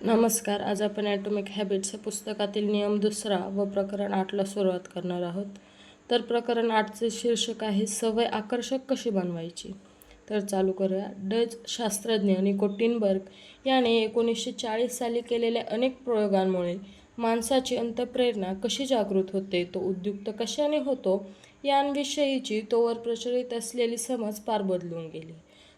नमस्कार आज आपण ॲटोमिक हॅबिट्स या पुस्तकातील नियम दुसरा व प्रकरण आठला सुरुवात करणार आहोत. तर प्रकरण आठचे शीर्षक आहे सवय आकर्षक कशी बनवायची? तर चालू करूया. डच शास्त्रज्ञ निकोटिनबर्ग याने एकोणीसशे चाळीस साली केलेल्या अनेक प्रयोगांमुळे माणसाची अंतप्रेरणा कशी जागृत होते तो उद्युक्त कशाने होतो यांविषयीची तोवर प्रचलित असलेली समज पार बदलून गेली.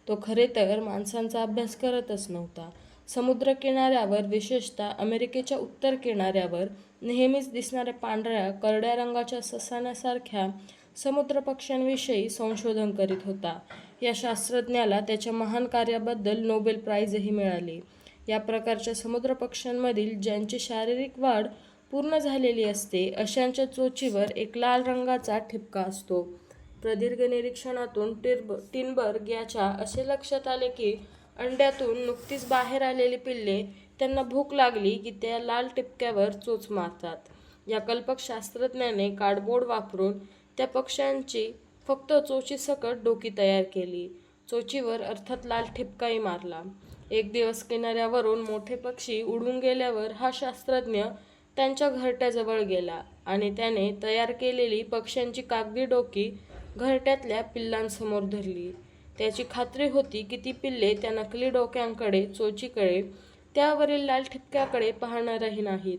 तो खरे तर माणसांचा अभ्यास करतच नव्हता. समुद्रकिनाऱ्यावर विशेषतः अमेरिकेच्या उत्तर किनाऱ्यावर नेहमीच दिसणाऱ्या पांढऱ्या करड्या रंगाच्या ससाण्यासारख्या समुद्रपक्ष्यांविषयी संशोधन करीत होता. या शास्त्रज्ञाला त्याच्या महान कार्याबद्दल नोबेल प्राईजही मिळाले. या प्रकारच्या समुद्रपक्ष्यांमधील ज्यांची शारीरिक वाढ पूर्ण झालेली असते अशांच्या चोचीवर एक लाल रंगाचा ठिपका असतो. प्रदीर्घ निरीक्षणातून टिर्ब टिनबर्ग याच्या असे लक्षात आले की अंड्यातून नुकतीच बाहेर आलेली पिल्ले त्यांना भूक लागली की त्या लाल टिपक्यावर चोच मारतात. या कल्पक शास्त्रज्ञाने कार्डबोर्ड वापरून त्या पक्ष्यांची फक्त चोचीसकट डोकी तयार केली. चोचीवर अर्थात लाल ठिपकाही मारला. एक दिवस किनाऱ्यावरून मोठे पक्षी उडून गेल्यावर हा शास्त्रज्ञ त्यांच्या घरट्याजवळ गेला आणि त्याने तयार केलेली पक्ष्यांची कागदी डोकी घरट्यातल्या पिल्लांसमोर धरली. त्याची खात्री होती की ती पिल्ले त्या नकली डोक्यांकडे चोचीकडे त्यावरील लाल ठिपक्याकडे पाहणारही नाहीत.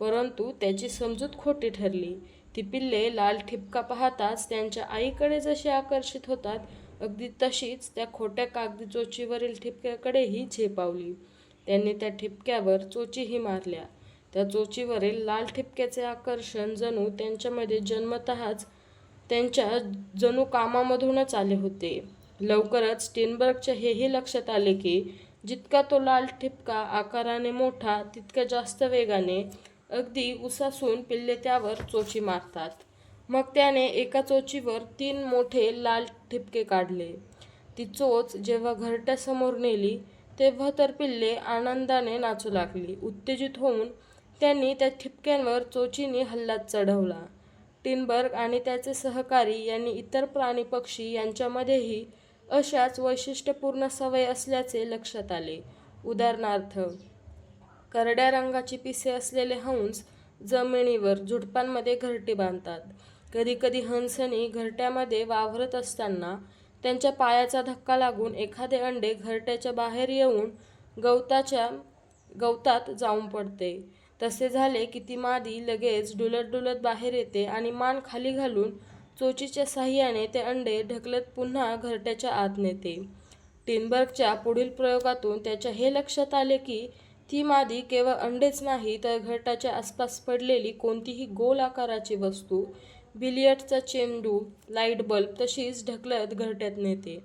परंतु त्याची समजूत खोटी ठरली. ती पिल्ले लाल ठिपका पाहताच त्यांच्या आईकडे जशी आकर्षित होतात अगदी तशीच त्या खोट्या कागदी चोचीवरील ठिपक्याकडेही झेपावली. त्यांनी त्या ठिपक्यावर चोचीही मारल्या. त्या चोचीवरील लाल ठिपक्याचे आकर्षण जणू त्यांच्यामध्ये जन्मतःच त्यांच्या जणू कामामधूनच आले होते. लवकरच स्टेनबर्गच्या हेही लक्षात आले की जितका तो लाल ठिपका आकाराने मोठा तितक्या जास्त वेगाने अगदी उसासून पिल्ले त्यावर चोची मारतात. मग त्याने एका चोचीवर तीन मोठे लाल ठिपके काढले. ती चोच जेव्हा घरट्यासमोर नेली तेव्हा तर पिल्ले आनंदाने नाचू लागली. उत्तेजित होऊन त्यांनी त्या ठिपक्यांवर चोचीने हल्ला चढवला. टिनबर्ग आणि त्याचे सहकारी यांनी इतर प्राणी पक्षी यांच्यामध्येही अशाच वैशिष्ट्यपूर्ण सवय असल्याचे लक्षात आले. उदाहरणार्थ करड्या रंगाची पिसे असलेले हंस जमिनीवर झुडपांमध्ये घरटी बांधतात. कधीकधी हंसनी घरट्यामध्ये वावरत असताना त्यांच्या पायाचा धक्का लागून एखादे अंडे घरट्याच्या बाहेर येऊन गवताच्या गवतात जाऊन पडते. तसे झाले की ती मादी लगेच डुलत डुलत बाहेर येते आणि मान खाली घालून चोचीच्या साह्याने ते अंडे ढकलत पुन्हा घरट्याच्या आत नेते. टिनबर्गच्या पुढील प्रयोगातून त्याच्या हे लक्षात आले की ती मादी केवळ अंडेच नाही तर घरटाच्या आसपास पडलेली कोणतीही गोल आकाराची वस्तू बिलियटचा चेंडू लाइट बल्ब तशीच ढकलत घरट्यात नेते.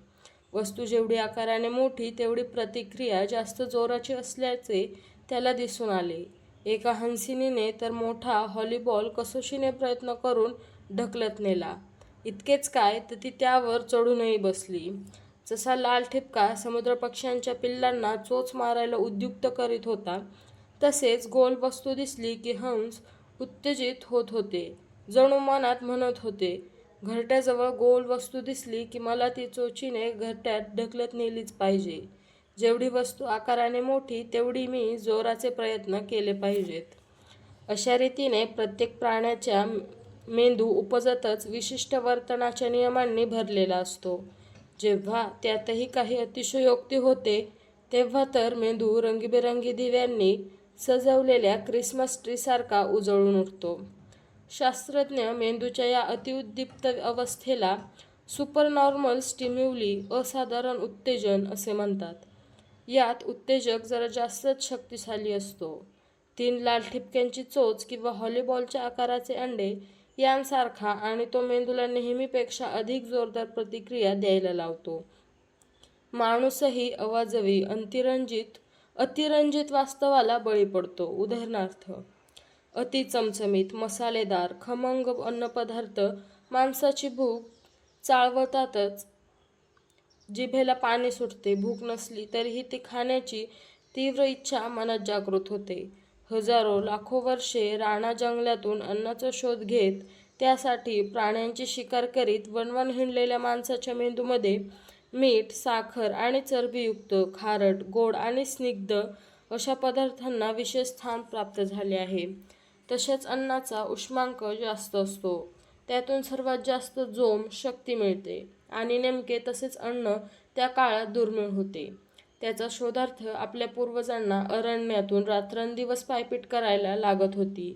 वस्तू जेवढी आकाराने मोठी तेवढी प्रतिक्रिया जास्त जोराची असल्याचे त्याला दिसून आले. एका हंसिनीने तर मोठा हॉलीबॉल कसोशीने प्रयत्न करून ढकलत नेला. इतकेच काय तर ती त्यावर चढूनही बसली. जसा लाल ठिपका समुद्रपक्ष्यांच्या पिल्लांना चोच मारायला उद्युक्त करीत होता तसेच गोल वस्तू दिसली की हंस उत्तेजित होत होते. जणू मनात म्हणत होते घरट्याजवळ गोल वस्तू दिसली की मला ती चोचीने घरट्यात ढकलत नेलीच पाहिजे. जेवढी वस्तू आकाराने मोठी तेवढी मी जोराचे प्रयत्न केले पाहिजेत. अशा रीतीने प्रत्येक प्राण्याच्या मेंदू उपजतच विशिष्ट वर्तनाच्या नियमांनी भरलेला असतो. जेव्हा त्यातही काही अतिशयोक्ती होते तेव्हा तर मेंदू रंगीबेरंगी दिव्यांनी सजवलेल्या क्रिसमस ट्रीसारखा उजळून उठतो. शास्त्रज्ञ मेंदूच्या या अतिउद्दीप्त अवस्थेला सुपरनॉर्मल स्टिम्युली असाधारण उत्तेजन असे म्हणतात. यात उत्तेजक जरा जास्तच शक्तिशाली असतो. तीन लाल ठिपक्यांची चोच किंवा हॉलीबॉलच्या आकाराचे अंडे यांसारखा आणि तो मेंदूला नेहमीपेक्षा अधिक जोरदार प्रतिक्रिया द्यायला लावतो. माणूसही अवाजवी अंतिरंजित अतिरंजित वास्तवाला बळी पडतो उदाहरणार्थ अति चमचमीत मसालेदार खमंग अन्नपदार्थ माणसाची भूक चाळवतातच. जिभेला पाणी सुटते भूक नसली तरीही ती खाण्याची तीव्र इच्छा मनात जागृत होते. हजारो लाखो वर्षे राणा जंगलातून अन्नाचा शोध घेत त्यासाठी प्राण्यांची शिकार करीत वणवण हिंडलेल्या माणसाच्या मेंदूमध्ये मीठ साखर आणि चरबीयुक्त खारट गोड आणि स्निग्ध अशा पदार्थांना विशेष स्थान प्राप्त झाले आहे. तसेच अन्नाचा उष्मांक जास्त असतो. त्यातून सर्वात जास्त जोम शक्ती मिळते आणि नेमके तसेच अन्न त्या काळात दुर्मिळ होते. त्याचा शोधार्थ आपल्या पूर्वजांना अरण्यातून रात्रंदिवस पायपीट करायला लागत होती.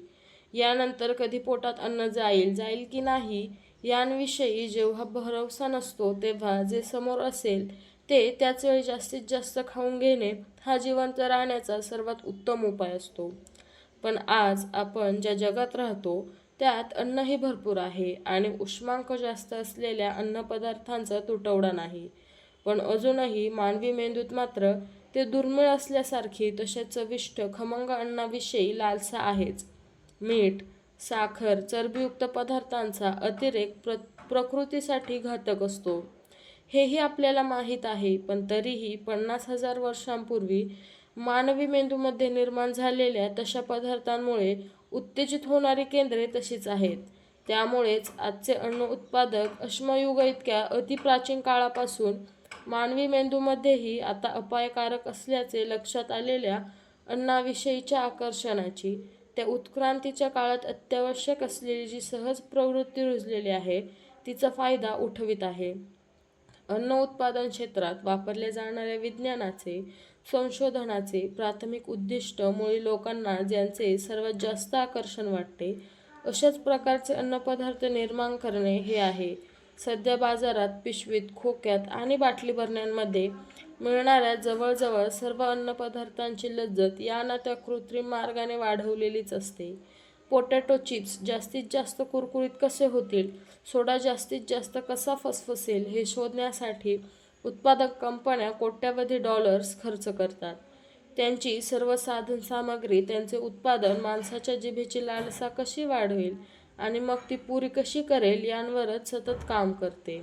यानंतर कधी पोटात अन्न जाईल जाईल की नाही यांविषयी जेव्हा भरवसा नसतो तेव्हा जे समोर असेल ते त्याच वेळी जास्तीत जास्त खाऊन घेणे हा जिवंत राहण्याचा सर्वात उत्तम उपाय असतो. पण आज आपण ज्या जगात राहतो त्यात अन्नही भरपूर आहे आणि उष्मांक जास्त असलेल्या अन्नपदार्थांचा तुटवडा नाही. पण अजूनही मानवी मेंदूत मात्र ते दुर्मिळ असल्यासारखी तसेच चविष्ट खमंग अन्नाविषयी लालसा आहेच. मीठ साखर चरबीयुक्त पदार्थांचा अतिरेक प्र प्रकृतीसाठी घातक असतो. हेही आपल्याला माहीत आहे पण तरीही पन्नास हजार वर्षांपूर्वी मानवी मेंदूमध्ये निर्माण झालेल्या तशा पदार्थांमुळे उत्तेजित होणारी केंद्रे तशीच आहेत. त्यामुळेच आजचे अन्न उत्पादक अश्मयुग इतक्या अतिप्राचीन काळापासून मानवी मेंदूमध्येही आता अपायकारक असल्याचे लक्षात आलेल्या अन्नाविषयीच्या आकर्षणाची त्या उत्क्रांतीच्या काळात अत्यावश्यक असलेली जी सहज प्रवृत्ती रुजलेली आहे तिचा फायदा उठवित आहे. अन्न उत्पादन क्षेत्रात वापरल्या जाणाऱ्या विज्ञानाचे संशोधनाचे प्राथमिक उद्दिष्ट मुळी लोकांना ज्यांचे सर्वात जास्त आकर्षण वाटते अशाच प्रकारचे अन्नपदार्थ निर्माण करणे हे आहे. सध्या बाजारात पिशवीत खोक्यात आणि बाटली भरण्यांमध्ये मिळणाऱ्या जवळजवळ सर्व अन्नपदार्थांची लज्जत या ना त्या कृत्रिम मार्गाने वाढवलेलीच असते. पोटॅटो चिप्स जास्तीत जास्त कुरकुरीत कसे होतील? सोडा जास्तीत जास्त कसा फसफसेल? हे शोधण्यासाठी उत्पादक कंपन्या कोट्यावधी डॉलर्स खर्च करतात. त्यांची सर्व साधन सामग्री त्यांचे उत्पादन माणसाच्या जिभेची लालसा कशी वाढवेल? आणि मग ती पुरी कशी करेल यांवरच सतत काम करते.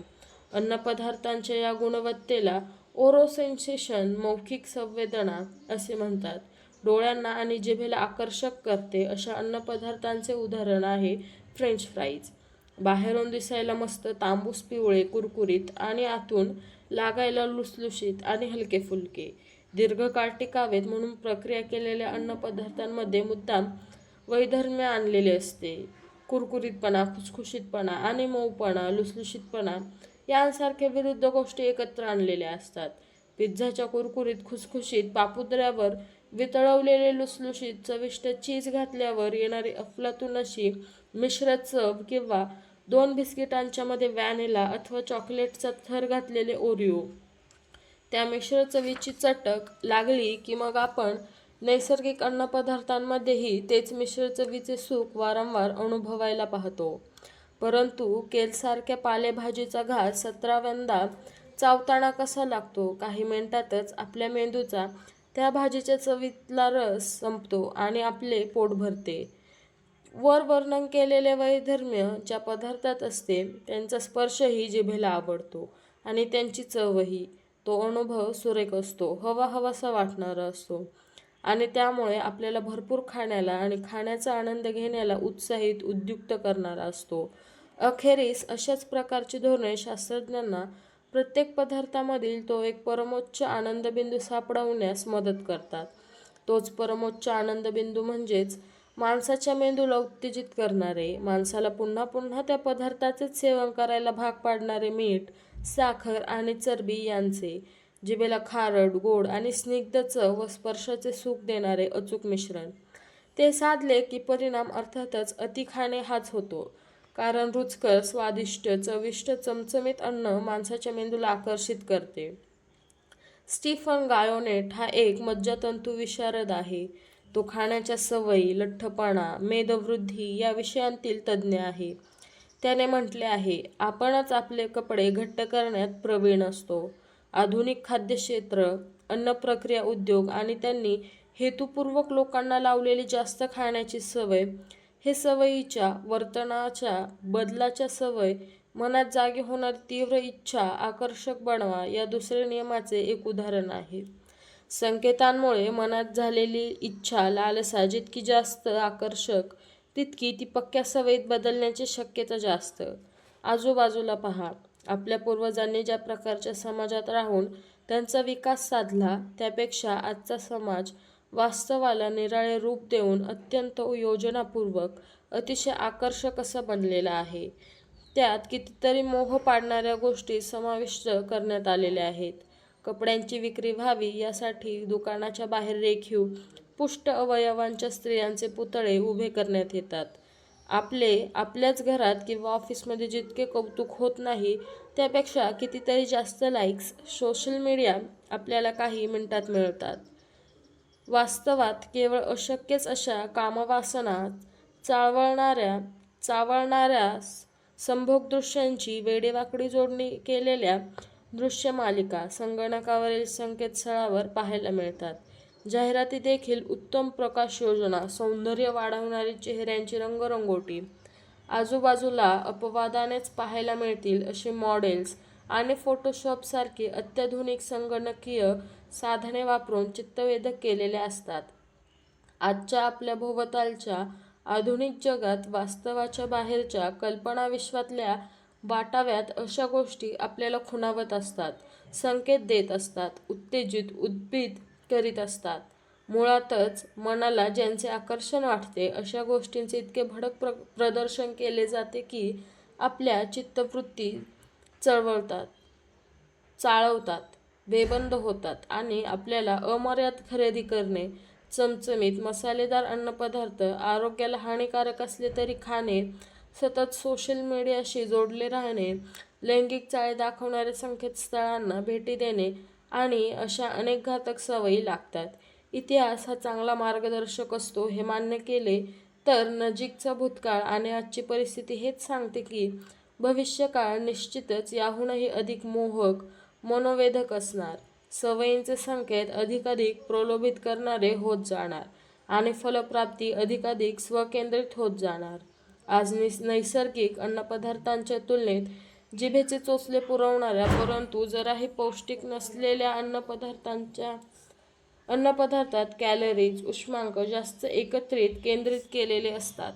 अन्नपदार्थांच्या या गुणवत्तेला ओरोसेन्सेशन मौखिक संवेदना असे म्हणतात. डोळ्यांना आणि जिभेला आकर्षक करते अशा अन्नपदार्थांचे उदाहरण आहे फ्रेंच फ्राईज. बाहेरून दिसायला मस्त तांबूस पिवळे कुरकुरीत आणि आतून लागायला लुसलुशीत आणि हलके फुलके दीर्घकाळ टिकावेत म्हणून प्रक्रिया केलेल्या अन्नपदार्थांमध्ये मुद्दाम वैधर्म्य आणलेले असते. कुरकुरीतपणा खुसखुशीतपणा आणि मऊपणा लुसलुशीतपणा यांसारख्या विरुद्ध गोष्टी एकत्र आणलेल्या असतात. पिझ्झाच्या कुरकुरीत खुसखुशीत पापुद्र्यावर वितळवलेले लुसलुशीत चविष्ट चीज घातल्यावर येणारी अफलातून अशी मिश्र चव किंवा दोन बिस्किटांच्या मध्ये व्हॅनिला अथवा चॉकलेटचा थर घातलेले ओरिओ. त्या मिश्र चवीची चटक लागली की मग आपण नैसर्गिक अन्नपदार्थांमध्येही तेच मिश्र चवीचे सुख वारंवार अनुभवायला पाहतो. परंतु केलसारख्या पालेभाजीचा घास सतराव्यांदा चावताना कसा लागतो काही मिनिटातच आपल्या मेंदूचा त्या भाजीच्या चवीतला रस संपतो आणि आपले पोट भरते. वर वर्णन केलेले वैधर्म्य ज्या पदार्थात असते त्यांचा स्पर्शही जिभेला आवडतो आणि त्यांची चवही तो अनुभव सुरेख असतो हवा हवासा वाटणारा असतो. आणि त्यामुळे आपल्याला भरपूर खाण्याला आणि खाण्याचा आनंद घेण्याला उत्साहित उद्युक्त करणारा असतो. अखेरीस अशाच प्रकारची धोरणे शास्त्रज्ञांना प्रत्येक पदार्थामधील तो एक परमोच्च आनंदबिंदू सापडवण्यास मदत करतात. तोच परमोच्च आनंदबिंदू म्हणजेच माणसाच्या मेंदूला उत्तेजित करणारे माणसाला पुन्हा पुन्हा त्या पदार्थाचेच सेवन करायला भाग पाडणारे मीठ साखर आणि चरबी यांचे जिभेला खारट गोड आणि स्निग्ध चव व स्पर्शाचे सुख देणारे अचूक मिश्रण. ते साधले की परिणाम अर्थातच अति खाणे हाच होतो. कारण रुचकर स्वादिष्ट चविष्ट चमचमीत अन्न माणसाच्या मेंदूला आकर्षित करते. स्टीफन गायोनेट हा एक मज्जातंतू विशारद आहे. तो खाण्याच्या सवयी लठ्ठपणा मेदवृद्धी या विषयांतील तज्ज्ञ आहे. त्याने म्हटले आहे आपणच आपले कपडे घट्ट करण्यात प्रवीण असतो. आधुनिक खाद्यक्षेत्र अन्न प्रक्रिया उद्योग आणि त्यांनी हेतुपूर्वक लोकांना लावलेली जास्त खाण्याची सवय हे सवयीच्या वर्तनाच्या बदलाच्या सवय मनात जागे होणारी तीव्र इच्छा आकर्षक बनवा या दुसऱ्या नियमाचे एक उदाहरण आहे. संकेतांमुळे मनात झालेली इच्छा लालसा जितकी जास्त आकर्षक तितकी ती पक्क्या सवयीत बदलण्याची शक्यता जास्त. आजूबाजूला पहा. आपल्या पूर्वजांनी ज्या प्रकारच्या समाजात राहून त्यांचा विकास साधला त्यापेक्षा आजचा समाज वास्तवाला निराळे रूप देऊन अत्यंत योजनापूर्वक अतिशय आकर्षक असा बनलेला आहे. त्यात कितीतरी मोह पाडणाऱ्या गोष्टी समाविष्ट करण्यात आलेल्या आहेत. कपड्यांची विक्री व्हावी यासाठी दुकानाच्या बाहेर रेखीव पुष्ट अवयवांच्या स्त्रियांचे पुतळे उभे करण्यात येतात. आपले आपल्याच घरात किंवा ऑफिसमध्ये जितके कौतुक होत नाही त्यापेक्षा कितीतरी जास्त लाईक्स सोशल मीडिया आपल्याला काही मिनटात मिळतात. वास्तवात केवळ अशक्यच अशा कामवासना चावळणाऱ्या चावळणाऱ्या संभोग दृश्यांची वेडेवाकडी जोडणी केलेल्या दृश्यमालिका संगणकावरील संकेतस्थळावर पाहायला मिळतात. जाहिराती देखील उत्तम प्रकाश योजना सौंदर्य वाढवणारी चेहऱ्यांची रंगरंगोटी आजूबाजूला अपवादानेच पाहायला मिळतील अशी मॉडेल्स आणि फोटोशॉपसारखी अत्याधुनिक संगणकीय साधने वापरून चित्तवेधक केलेले असतात. आजच्या आपल्या भोवतालच्या आधुनिक जगात वास्तवाच्या बाहेरच्या कल्पनाविश्वातल्या वाटाव्यात अशा गोष्टी आपल्याला खुणावत असतात संकेत देत असतात. उत्तेजित उद्भिद करीत असतात. मुळातच मनाला ज्यांचे आकर्षण वाटते अशा गोष्टींचे इतके भडक प्र प्रदर्शन केले जाते की आपल्या चित्तवृत्ती चळवळतात चाळवतात बेबंद होतात आणि आपल्याला अमर्याद खरेदी करणे चमचमीत मसालेदार अन्नपदार्थ आरोग्याला हानिकारक असले तरी खाणे सतत सोशल मीडियाशी जोडले राहणे लैंगिक चाळे दाखवणाऱ्या संकेतस्थळांना भेटी देणे आणि अशा अनेक घातक सवयी लागतात. इतिहास हा चांगला मार्गदर्शक असतो हे मान्य केले तर नजीकचा भूतकाळ आणि आजची परिस्थिती हेच सांगते की भविष्यकाळ निश्चितच याहूनही अधिक मोहक मनोवेधक असणार. सवयींचे संकेत अधिकाधिक प्रलोभित करणारे होत जाणार आणि फलप्राप्ती अधिकाधिक स्वकेंद्रित होत जाणार. आज निस नैसर्गिक अन्नपदार्थांच्या तुलनेत जिभेचे चोचले पुरवणाऱ्या परंतु जराही पौष्टिक नसलेल्या अन्नपदार्थांच्या अन्नपदार्थात कॅलरीज उष्मांक जास्त एकत्रित केंद्रित केलेले असतात.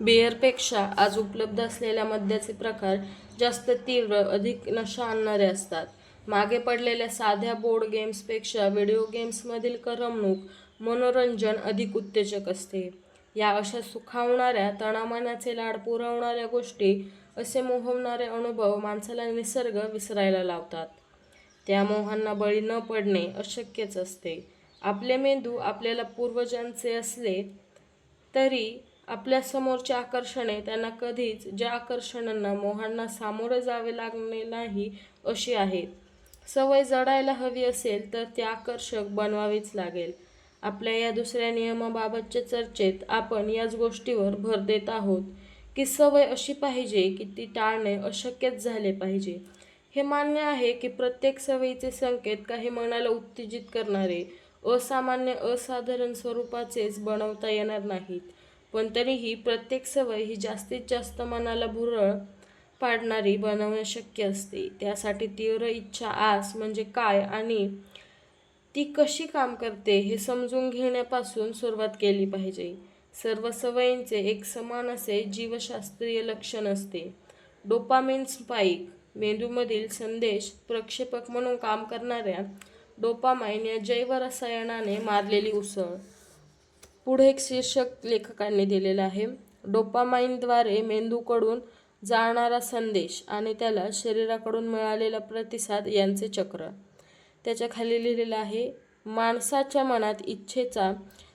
बिअरपेक्षा आज उपलब्ध असलेल्या मद्याचे प्रकार जास्त तीव्र अधिक नशा आणणारे असतात. मागे पडलेल्या साध्या बोर्ड गेम्सपेक्षा व्हिडिओ गेम्समधील करमणूक मनोरंजन अधिक उत्तेजक असते. या अशा सुखावणाऱ्या तणामनाचे लाड पुरवणाऱ्या गोष्टी असे मोहवणारे अनुभव माणसाला निसर्ग विसरायला लावतात. त्या मोहांना बळी न पडणे अशक्यच असते. आपले मेंदू आपल्याला पूर्वजांचे असले तरी आपल्या समोरची आकर्षणे त्यांना कधीच ज्या आकर्षणांना मोहांना सामोरे जावे लागले नाही अशी आहेत. सवय जडायला हवी असेल तर ते आकर्षक बनवावीच लागेल. आपल्या या दुसऱ्या नियमाबाबतच्या चर्चेत आपण याच गोष्टीवर भर देत आहोत. की सवय अशी पाहिजे की ती टाळणे अशक्यच झाले पाहिजे. हे मान्य आहे की प्रत्येक सवयीचे संकेत काही मनाला उत्तेजित करणारे असामान्य असाधारण स्वरूपाचेच बनवता येणार नाहीत. पण तरीही प्रत्येक सवय ही जास्तीत जास्त मनाला भुरळ पाडणारी बनवणे शक्य असते. त्यासाठी तीव्र इच्छा आस म्हणजे काय आणि ती कशी काम करते हे समजून घेण्यापासून सुरुवात केली पाहिजे. सर्व सवयींचे एक समान असे जीवशास्त्रीय लक्षण असते. डोपामिन स्पाईक मेंदूमधील संदेश प्रक्षेपक म्हणून काम करणाऱ्या डोपामाइन या जैव रसायनाने मारलेली उसळ. पुढे एक शीर्षक लेखकांनी दिलेलं आहे. डोपामाइनद्वारे मेंदूकडून जाणारा संदेश आणि त्याला शरीराकडून मिळालेला प्रतिसाद यांचे चक्र. त्याच्याखाली लिहिलेलं आहे माणसाच्या मनात इच्छेचा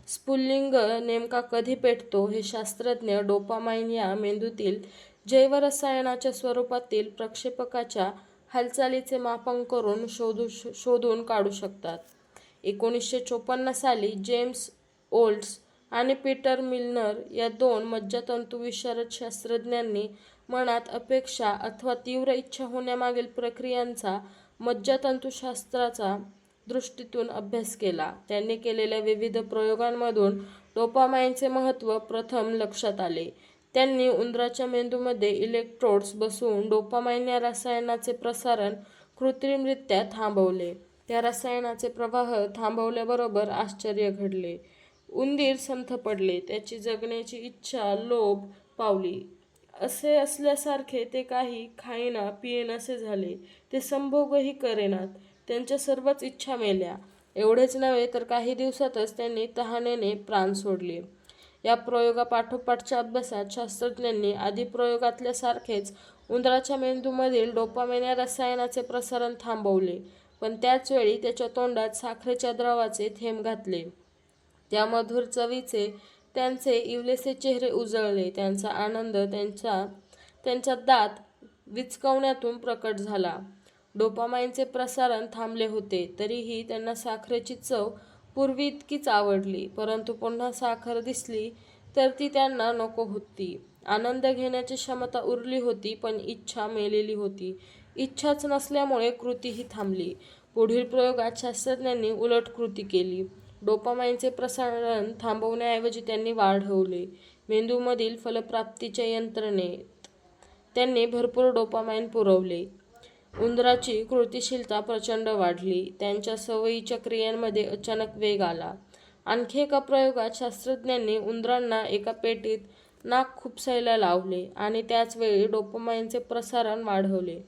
स्फुल्लिंग नेमका कधी पेटतो हे शास्त्रज्ञ डोपामाइन या मेंदूतील जैवरसायनाच्या स्वरूपातील प्रक्षेपकाच्या हालचालीचे मापन करून शोधू शोधून काढू शकतात. एकोणीसशे चोपन्न साली जेम्स ओल्ड्स आणि पीटर मिल्नर या दोन मज्जातंतुविशारद शास्त्रज्ञांनी मनात अपेक्षा अथवा तीव्र इच्छा होण्यामागील प्रक्रियांचा मज्जातंतुशास्त्राचा दृष्टीतून अभ्यास केला. त्यांनी केलेल्या विविध प्रयोगांमधून डोपामाइनचे महत्त्व प्रथम लक्षात आले. त्यांनी उंदराच्या मेंदूमध्ये इलेक्ट्रोड्स बसवून डोपामाइन या रसायनाचे प्रसारण कृत्रिमरित्या थांबवले. त्या रसायनाचे प्रवाह थांबवल्याबरोबर आश्चर्य घडले. उंदीर संथ पडले. त्याची जगण्याची इच्छा लोभ पावली. असे असल्यासारखे ते काही खाईना पियेनासे झाले. ते संभोगही करेनात. त्यांच्या सर्वच इच्छा मेल्या. एवढेच नव्हे तर काही दिवसातच त्यांनी तहानेने प्राण सोडले. या प्रयोगापाठोपाठच्या अभ्यासात शास्त्रज्ञांनी आधी प्रयोगातल्यासारखेच उंदराच्या मेंदूमधील डोपामेन या रसायनाचे प्रसारण थांबवले पण त्याच वेळी त्याच्या तोंडात साखरेच्या द्रवाचे थेंब घातले. त्या मधुर चवीचे त्यांचे इवलेसे चेहरे उजळले त्यांचा आनंद त्यांच्या त्यांच्या दात विचकवण्यातून प्रकट झाला. डोपामाईनचे प्रसारण थांबले होते तरीही त्यांना साखरेची चव पूर्वी इतकीच आवडली परंतु पुन्हा साखर दिसली तर ती त्यांना नको होती. आनंद घेण्याची क्षमता उरली होती पण इच्छा मेलेली होती. इच्छाच नसल्यामुळे कृतीही थांबली. पुढील प्रयोगात शास्त्रज्ञांनी उलट कृती केली. डोपामाईनचे प्रसारण थांबवण्याऐवजी त्यांनी वाढवले. मेंदूमधील फलप्राप्तीच्या यंत्रणेत त्यांनी भरपूर डोपामाइन पुरवले. उंदराची कृतिशीलता प्रचंड वाढली. त्यांच्या सवयीच्या क्रियांमध्ये अचानक वेग आला. आणखी एका प्रयोगात शास्त्रज्ञांनी उंदरांना एका पेटीत नाक खुपसायला लावले आणि त्याचवेळी डोपमाईनचे प्रसारण वाढवले.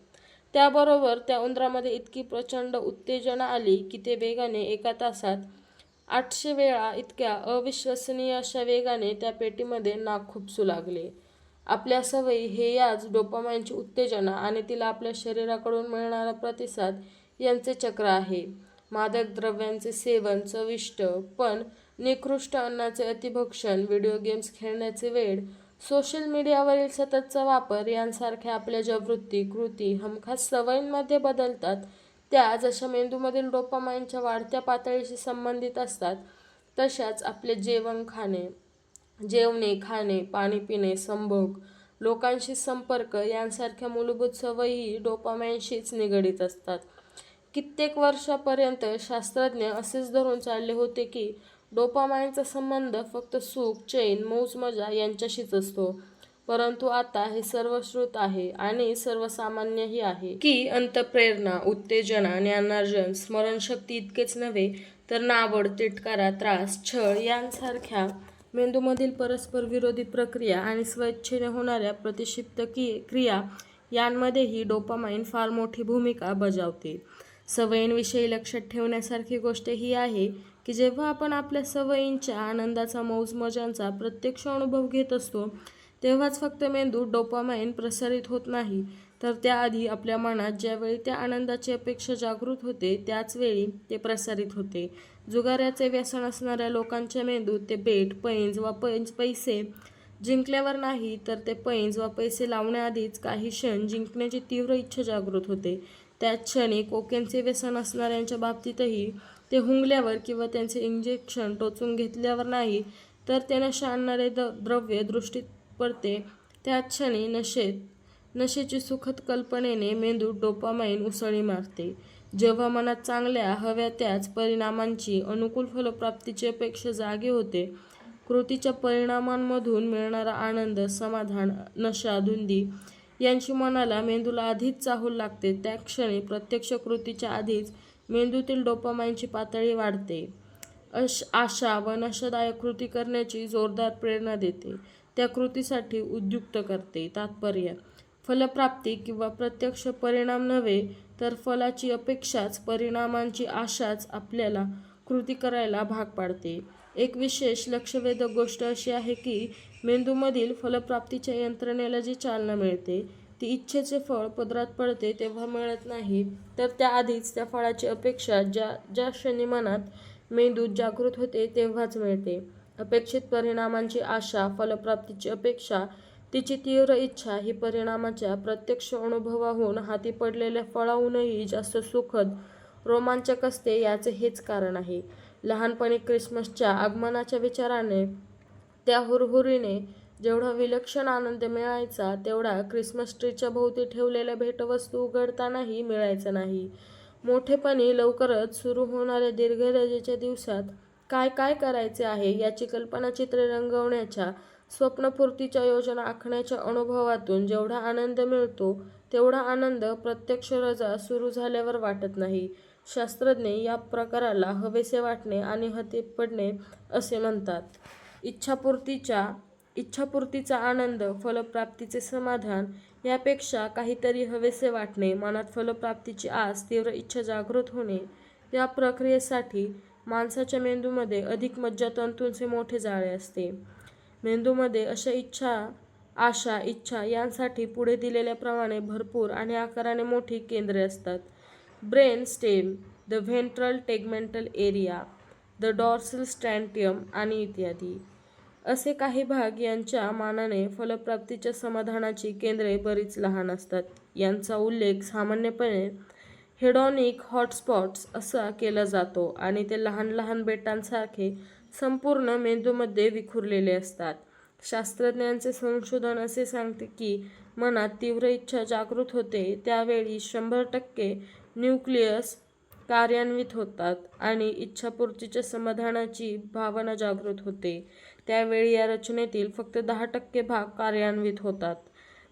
त्याबरोबर त्या उंदरामध्ये इतकी प्रचंड उत्तेजना आली की ते वेगाने एका तासात आठशे वेळा इतक्या अविश्वसनीय अशा वेगाने त्या पेटीमध्ये नाक खुपसू लागले. आपल्या सवयी हे याच डोपामाइनची उत्तेजना आणि तिला आपल्या शरीराकडून मिळणारा प्रतिसाद यांचे चक्र आहे. मादक द्रव्यांचे सेवन चविष्ट पण निकृष्ट अन्नाचे अतिभक्षण व्हिडिओ गेम्स खेळण्याचे वेळ सोशल मीडियावरील सततचा वापर यांसारख्या आपल्या ज्या वृत्ती कृती हमखास सवयींमध्ये बदलतात त्या जशा मेंदूमधील डोपामाइनच्या वाढत्या पातळीशी संबंधित असतात तशाच आपले जेवण खाणे जेवणे खाणे पाणी पिणे संभोग लोकांशी संपर्क यांसारख्या मूलभूत सवयी डोपामाइनशीच निगडीत असतात. कित्येक वर्षापर्यंत शास्त्रज्ञ असेच धरून चालले होते की डोपामाइनचा संबंध फक्त सुख चैन मौज मजा यांच्याशीच असतो. परंतु आता हे सर्वश्रुत आहे आणि सर्वसामान्यही आहे की अंतप्रेरणा उत्तेजना ज्ञानार्जन स्मरणशक्ती इतकेच नव्हे तर नावड तिटकारा त्रास छळ यांसारख्या मेंदूमधील परस्पर विरोधी प्रक्रिया आणि स्वेच्छेने होणाऱ्या प्रतिक्षिप्त की क्रिया यांमध्येही डोपामाइन फार मोठी भूमिका बजावते. सवयींविषयी लक्षात ठेवण्यासारखी गोष्ट ही आहे की जेव्हा आपण आपल्या सवयींच्या आनंदाचा मौजमजांचा प्रत्यक्ष अनुभव घेत असतो तेव्हाच फक्त मेंदू डोपामाइन प्रसारित होत नाही. तर त्याआधी आपल्या मनात ज्यावेळी त्या आनंदाची अपेक्षा जागृत होते त्याचवेळी ते प्रसारित होते. जुगाऱ्याचे व्यसन असणाऱ्या लोकांच्या मेंदूत ते बेट पैंज वा पैंज पैसे जिंकल्यावर नाही तर ते पैंज वा पैसे लावण्याआधीच काही क्षण जिंकण्याची तीव्र इच्छा जागृत होते. त्याच क्षणी कोकेनचे व्यसन असणाऱ्यांच्या बाबतीतही ते हुंगल्यावर किंवा त्यांचे इंजेक्शन टोचून घेतल्यावर नाही तर ते नशा आणणारे द द्रव्य दृष्टीत पडते. त्या क्षणी नशेत नशेची सुखद कल्पनेने मेंदू डोपामाईन उसळी मारते. जेव्हा मनात चांगल्या हव्या त्याच परिणामांची अनुकूल फलप्राप्तीची अपेक्षा जागे होते कृतीच्या परिणामांमधून मिळणारा आनंद समाधान नशा धुंदी यांची मनाला मेंदूला आधीच चाहूल लागते. त्या क्षणी प्रत्यक्ष कृतीच्या आधीच मेंदूतील डोपामाईनची पातळी वाढते. अश आशा व नशादायक कृती करण्याची जोरदार प्रेरणा देते. त्या कृतीसाठी उद्युक्त करते. तात्पर्य फलप्राप्ती किंवा प्रत्यक्ष परिणाम नव्हे तर फलाची अपेक्षाच परिणामांची आशाच आपल्याला कृती करायला भाग पाडते. एक विशेष लक्षवेधक गोष्ट अशी आहे की मेंदूमधील फलप्राप्तीच्या यंत्रणेला जी चालना मिळते ती इच्छेचे फळ पदरात पडते तेव्हा मिळत नाही. तर त्याआधीच त्या फळाची अपेक्षा ज्या ज्या क्षणी मनात मेंदूत जागृत होते तेव्हाच मिळते. अपेक्षित परिणामांची आशा फलप्राप्तीची अपेक्षा तिची तीव्र इच्छा ही परिणामाच्या प्रत्यक्ष अनुभवाहून हाती पडलेल्या फळाहूनही जास्त सुखद रोमांचक असते याचे हेच कारण आहे. लहानपणी क्रिसमसच्या आगमनाच्या विचाराने त्या हुरहुरीने जेवढा विलक्षण आनंद मिळायचा तेवढा क्रिसमस ट्रीच्या भोवती ठेवलेल्या भेटवस्तू उघडतानाही मिळायचा नाही. मोठेपणी लवकरच सुरू होणाऱ्या दीर्घरजेच्या दिवसात काय काय करायचे आहे याची कल्पनाचित्रे रंगवण्याच्या स्वप्नपूर्तीच्या योजना आखण्याच्या अनुभवातून जेवढा आनंद मिळतो तेवढा आनंद प्रत्यक्ष रजा सुरू झाल्यावर वाटत नाही. शास्त्रज्ञ या प्रकाराला हवेसे वाटणे आणि हते पडणे असे म्हणतात. इच्छापूर्तीच्या इच्छापूर्तीचा आनंद फलप्राप्तीचे समाधान यापेक्षा काहीतरी हवेसे वाटणे मनात फलप्राप्तीची आस तीव्र इच्छा जागृत होणे या प्रक्रियेसाठी माणसाच्या मेंदूमध्ये अधिक मज्जातंतूंचे मोठे जाळे असते. मेंदूमध्ये अशा इच्छा आशा इच्छा यांसाठी पुढे दिलेल्याप्रमाणे भरपूर आणि आकाराने मोठी केंद्रे असतात. Brain stem the ventral tegmental area the dorsal striatum आणि इत्यादी. असे काही भाग यांच्या मानाने फलप्राप्तीच्या समाधानाची केंद्रे बरीच लहान असतात. यांचा उल्लेख सामान्यपणे हेडॉनिक हॉटस्पॉट्स असा केला जातो आणि ते लहान लहान बेटांसारखे संपूर्ण मेंदूमध्ये विखुरलेले असतात. शास्त्रज्ञांचे संशोधन असे सांगते की मनात तीव्र इच्छा जागृत होते त्यावेळी शंभर टक्के न्यूक्लियस कार्यान्वित होतात आणि इच्छापूर्तीच्या समाधानाची भावना जागृत होते. त्यावेळी या रचनेतील फक्त दहा टक्के भाग कार्यान्वित होतात.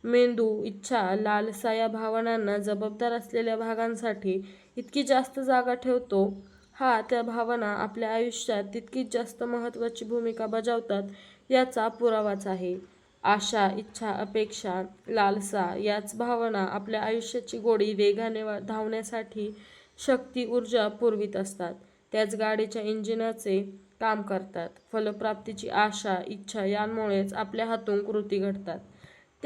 मेंदू इच्छा लालसा या भावनांना जबाबदार असलेल्या भागांसाठी इतकी जास्त जागा ठेवतो हा त्या भावना आपल्या आयुष्यात तितकीच जास्त महत्त्वाची भूमिका बजावतात याचा पुरावाच आहे. आशा इच्छा अपेक्षा लालसा याच भावना आपल्या आयुष्याची गोडी वेगाने वा- धावण्यासाठी शक्ती ऊर्जा पुरवित असतात. त्याच गाडीच्या इंजिनाचे काम करतात. फलप्राप्तीची आशा इच्छा यांमुळेच आपल्या हातून कृती घडतात.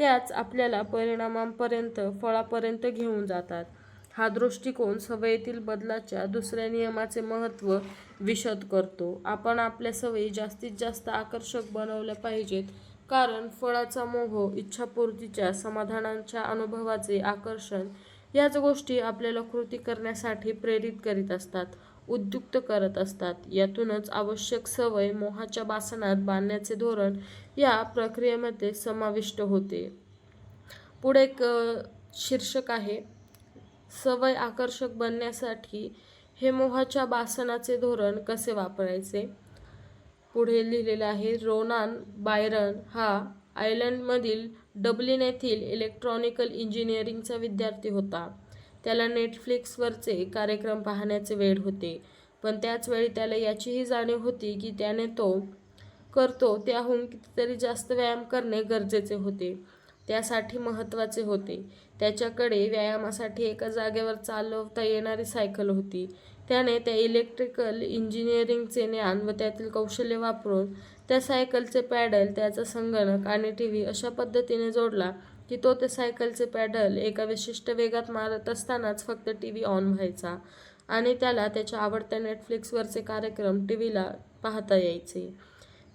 त्याच आपल्याला परिणामांपर्यंत फळापर्यंत घेऊन जातात. हा दृष्टिकोन सवयीतील बदलाच्या दुसऱ्या नियमाचे महत्त्व विशद करतो. आपण आपल्या सवयी जास्तीत जास्त आकर्षक बनवल्या पाहिजेत कारण फळाचा मोह इच्छापूर्तीच्या समाधानांच्या अनुभवाचे आकर्षण याच गोष्टी आपल्याला कृती करण्यासाठी प्रेरित करीत असतात. उद्युक्त करत असतात. यातूनच आवश्यक सवय मोहाच्या बासनात बांधण्याचे धोरण या प्रक्रियेमध्ये समाविष्ट होते. पुढे एक शीर्षक आहे. सवय आकर्षक बनण्यासाठी हे मोहाच्या बासनाचे धोरण कसे वापरायचे? पुढे लिहिलेलं आहे रोनान बायरन हा आयर्लंडमधील डब्लिन येथील इलेक्ट्रॉनिकल इंजिनिअरिंगचा विद्यार्थी होता. त्याला नेटफ्लिक्सवरचे कार्यक्रम पाहण्याचे वेळ होते. पण त्याच वेळी त्याला याचीही जाणीव होती की त्याने तो करतो त्याहून कितीतरी जास्त व्यायाम करणे गरजेचे होते. त्यासाठी महत्त्वाचे होते. त्याच्याकडे व्यायामासाठी एका जागेवर चालवता येणारी सायकल होती. त्याने त्या इलेक्ट्रिकल इंजिनिअरिंगचे ज्ञान व त्यातील कौशल्य वापरून त्या सायकलचे पॅडल त्याचा संगणक आणि टी व्ही अशा पद्धतीने जोडला. की तो ते सायकलचे पॅडल एका विशिष्ट वेगात मारत असतानाच फक्त टी व्ही ऑन व्हायचा आणि त्याला त्याच्या आवडत्या नेटफ्लिक्सवरचे कार्यक्रम टी व्हीला पाहता यायचे.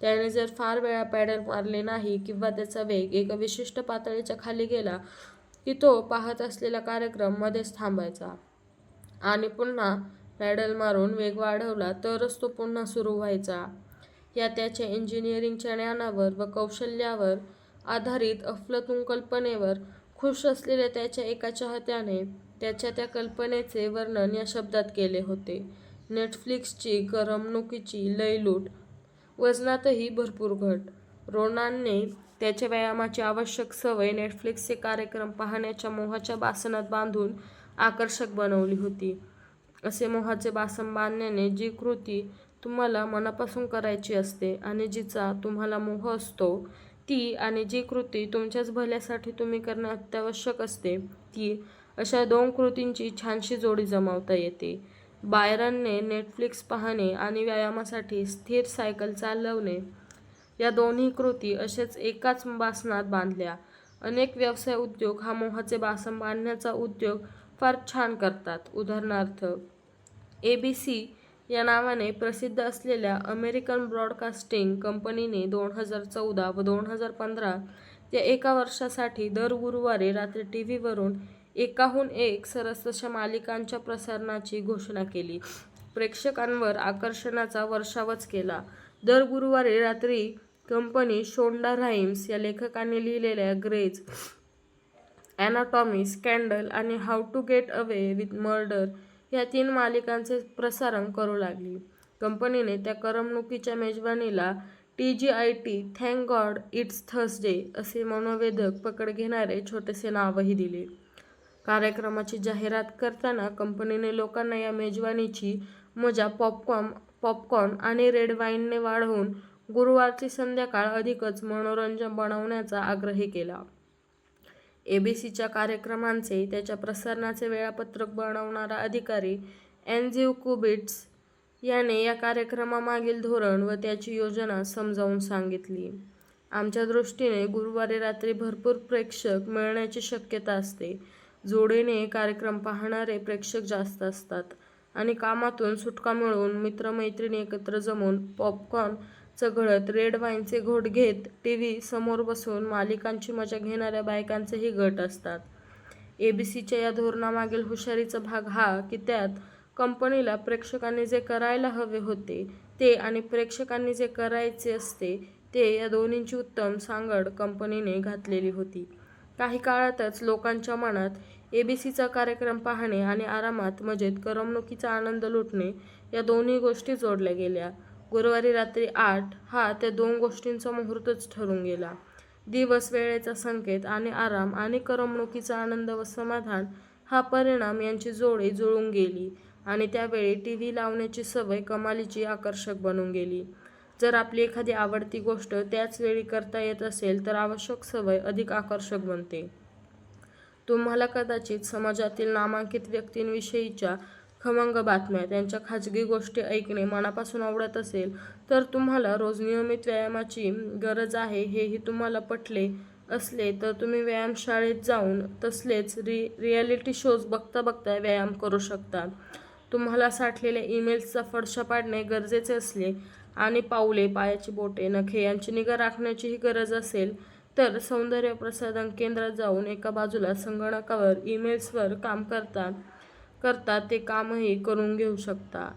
त्याने जर फार वेळा पॅडल मारले नाही किंवा त्याचा वेग एका विशिष्ट पातळीच्या खाली गेला की तो पाहत असलेला कार्यक्रम मध्येच थांबायचा. आणि पुन्हा पॅडल मारून वेग वाढवला तरच तो पुन्हा सुरू व्हायचा. या त्याच्या इंजिनिअरिंगच्या ज्ञानावर व कौशल्यावर आधारित अफलातून कल्पनेवर खुश असलेल्या त्याच्या एका चाहत्याने त्याच्या त्या कल्पनेचे वर्णन या शब्दात केले होते. नेटफ्लिक्सची करमणुकीची लयलूट वजनातही भरपूर घट. रोनानने त्याच्या व्यायामाची आवश्यक सवय नेटफ्लिक्सचे कार्यक्रम पाहण्याच्या मोहाच्या बासनात बांधून आकर्षक बनवली होती. असे मोहाचे बासन बांधण्याने जी कृती तुम्हाला मनापासून करायची असते आणि जिचा तुम्हाला मोह असतो ती आणि जी कृती तुमच्याच भल्यासाठी तुम्ही करणे अत्यावश्यक असते ती अशा दोन कृतींची छानशी जोडी जमावता येते. बायरनने नेटफ्लिक्स पाहणे आणि व्यायामासाठी स्थिर सायकल चालवणे या दोन्ही कृती असेच एकाच बासनात बांधल्या. अनेक व्यवसाय उद्योग हा मोहाचे बासन बांधण्याचा उद्योग फार छान करतात. उदाहरणार्थ ए बी सी या नावाने प्रसिद्ध असलेल्या अमेरिकन ब्रॉडकास्टिंग कंपनीने दोन हजार चौदा व दोन हजार पंधरा या एका वर्षासाठी दर गुरुवारी रात्री टी व्हीवरून एकाहून एक सरस मालिकांच्या प्रसारणाची घोषणा केली. प्रेक्षकांवर आकर्षणाचा वर्षावच केला. दर गुरुवारी रात्री कंपनी शोंडा राईम्स या लेखकाने लिहिलेल्या ग्रेज ॲनाटॉमी स्कॅन्डल आणि How to Get Away with Murder या तीन मालिकांचे प्रसारण करू लागली. कंपनीने त्या करमणुकीच्या मेजवानीला T G I T thank God it's Thursday असे मनोवेधक पकड घेणारे छोटेसे नावही दिले. कार्यक्रमाची जाहिरात करताना कंपनीने लोकांना या मेजवानीची मजा पॉपकॉर्न पॉपकॉर्न आणि रेड वाईनने वाढवून गुरुवारची संध्याकाळ अधिकच मनोरंजन बनवण्याचा आग्रही केला. ए बी सीच्या कार्यक्रमांचे त्याच्या प्रसारणाचे वेळापत्रक बनवणारा अधिकारी एनजीओ कुबिट्स याने या कार्यक्रमामागील धोरण व त्याची योजना समजावून सांगितली. आमच्या दृष्टीने गुरुवारी रात्री भरपूर प्रेक्षक मिळण्याची शक्यता असते. जोडीने कार्यक्रम पाहणारे प्रेक्षक जास्त असतात आणि कामातून सुटका मिळवून मित्रमैत्रिणी एकत्र जमून पॉपकॉर्न चघळत रेड वाईनचे घोट घेत टी व्ही समोर बसून मालिकांची मजा घेणाऱ्या बायकांचेही गट असतात. ए बी सीच्या या धोरणामागील हुशारीचा भाग हा की त्यात कंपनीला प्रेक्षकांनी जे करायला हवे होते ते आणि प्रेक्षकांनी जे करायचे असते ते या दोन्हींची उत्तम सांगड कंपनीने घातलेली होती. काही काळातच लोकांच्या मनात ए बी सीचा कार्यक्रम पाहणे आणि आरामात मजेत करमणुकीचा आनंद लुटणे या दोन्ही गोष्टी जोडल्या गेल्या. गुरुवारी रात्री आठ हा त्या दोन गोष्टींचा मुहूर्तच ठरून गेला. दिवस वेळेचा संकेत आणि आराम आणि करमणुकीचा आनंद व समाधान हा परिणाम यांची जोडी जुळून गेली आणि त्यावेळी टी व्ही लावण्याची सवय कमालीची आकर्षक बनून गेली. जर आपली एखादी आवडती गोष्ट त्याच वेळी करता येत असेल तर आवश्यक सवय अधिक आकर्षक बनते. तुम्हाला कदाचित समाजातील नामांकित व्यक्तींविषयीच्या खमंग बातम्या. त्यांच्या खाजगी गोष्टी ऐकणे मनापासून आवडत असेल तर तुम्हाला रोज नियमित व्यायामाची गरज आहे. हेही तुम्हाला पटले असले तर तुम्ही व्यायामशाळेत जाऊन तसलेच रि रियालिटी शोज बघता बघता व्यायाम करू शकता. तुम्हाला साठलेल्या ईमेल्सचा फडशा पाडणे गरजेचे असले आणि पावले पायाची बोटे नखे यांची निगा राखण्याचीही गरज असेल तर सौंदर्य प्रसाधन केंद्रात जाऊन एका बाजूला संगणकावर ईमेल्सवर काम करतात करता ते कामही करून घेऊ शकता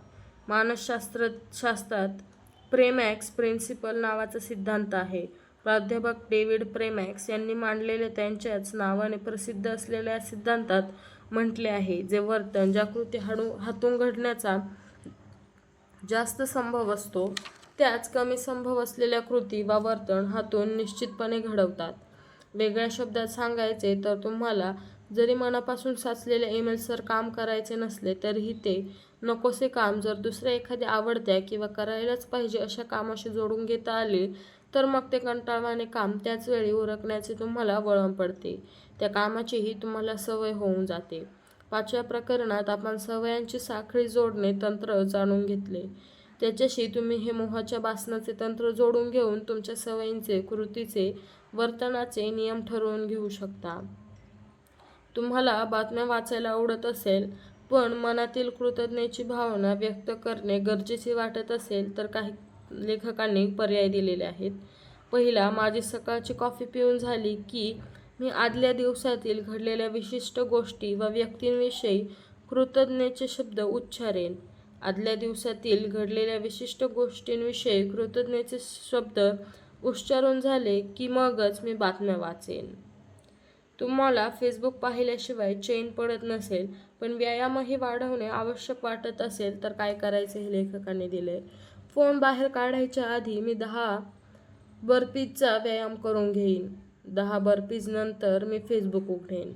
मानसशास्त्र शास्त्रात प्रेमॅक्स प्रिन्सिपल नावाचा सिद्धांत आहे. प्राध्यापक डेव्हिड प्रेमॅक्स यांनी मांडलेल्या त्यांच्याच नावाने प्रसिद्ध असलेल्या सिद्धांतात म्हटले आहे जे वर्तन ज्या कृती हाडू हातून घडण्याचा जास्त संभव असतो त्याच कमी संभव असलेल्या कृती वा वर्तन हातून निश्चितपणे घडवतात. वेगळ्या शब्दात सांगायचे तर तुम्हाला जरी मनापासून साचलेल्या ईमेल्सवर काम करायचे नसले तरीही ते नकोसे काम जर दुसऱ्या एखाद्या आवडत्या किंवा करायलाच पाहिजे अशा कामाशी जोडून घेता आले तर मग ते कंटाळवाणे काम त्याच वेळी उरकण्याचे तुम्हाला वळण पडते. त्या कामाचीही तुम्हाला सवय होऊन जाते. पाचव्या प्रकरणात आपण सवयांची साखळी जोडणे तंत्र जाणून घेतले. त्याच्याशी तुम्ही हे मोहाच्या बासनाचे तंत्र जोडून घेऊन तुमच्या सवयींचे कृतीचे वर्तनाचे नियम ठरवून घेऊ शकता. तुम्हाला बातम्या वाचायला आवडत असेल पण मनातील कृतज्ञतेची भावना व्यक्त करणे गरजेचे वाटत असेल तर काही लेखकांनी पर्याय दिलेले आहेत. पहिला माझी सकाळची कॉफी पिऊन झाली की मी आदल्या दिवसातील घडलेल्या विशिष्ट गोष्टी व व्यक्तींविषयी कृतज्ञतेचे शब्द उच्चारेन. आदल्या दिवसातील घडलेल्या विशिष्ट गोष्टींविषयी कृतज्ञतेचे शब्द उच्चारून झाले की मगच मी बातम्या वाचेन. तुम्हाला फेसबुक पाहिल्याशिवाय चैन पडत नसेल पण व्यायामही वाढवणे आवश्यक वाटत असेल तर काय करायचे हे लेखकाने दिले. फोन बाहेर काढायच्या आधी मी दहा बर्पीजचा व्यायाम करून घेईन. दहा बर्पीज नंतर मी फेसबुक उघडेन.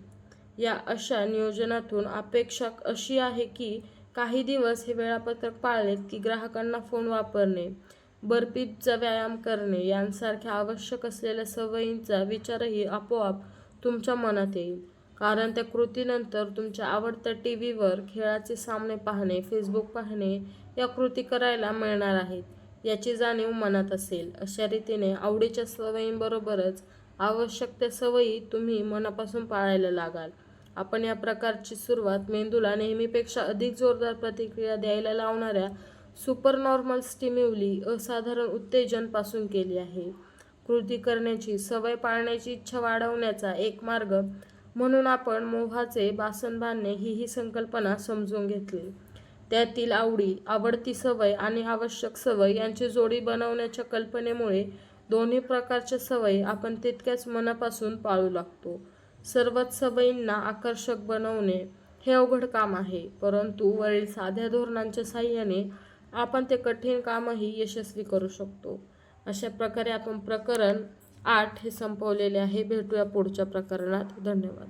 या अशा नियोजनातून अपेक्षा अशी आहे की काही दिवस हे वेळापत्रक पाळलेत की ग्राहकांना फोन वापरणे बर्पीजचा व्यायाम करणे यांसारख्या आवश्यक असलेल्या सवयींचा विचारही आपोआप तुमच्या मनात येईल. कारण त्या कृतीनंतर तुमच्या आवडत्या टी व्हीवर खेळाचे सामने पाहणे फेसबुक पाहणे या कृती करायला मिळणार आहेत. याची जाणीव मनात असेल. अशा रीतीने आवडीच्या सवयींबरोबरच आवश्यक त्या सवयी तुम्ही मनापासून पाळायला लागाल. आपण या प्रकारची सुरुवात मेंदूला नेहमीपेक्षा अधिक जोरदार प्रतिक्रिया द्यायला लावणाऱ्या सुपरनॉर्मल स्टिम्युली असाधारण उत्तेजनपासून केली आहे. कृती करण्याची सवय पाळण्याची इच्छा वाढवण्याचा एक मार्ग. म्हणून आपण मोहाचे बासन बांधणे ही ही संकल्पना समजून घेतली. त्यातील आवडी आवडती सवय आणि आवश्यक सवय यांची जोडी बनवण्याच्या कल्पनेमुळे दोन्ही प्रकारच्या सवयी आपण तितक्याच मनापासून पाळू लागतो. सर्वच सवयींना आकर्षक बनवणे हे अवघड काम आहे परंतु वरील साध्या धोरणांच्या साहाय्याने आपण ते कठीण कामही यशस्वी करू शकतो. अशा प्रकारे आपण प्रकरण आठ हे संपवलेले आहे. भेटूया पुढच्या प्रकरणात. धन्यवाद.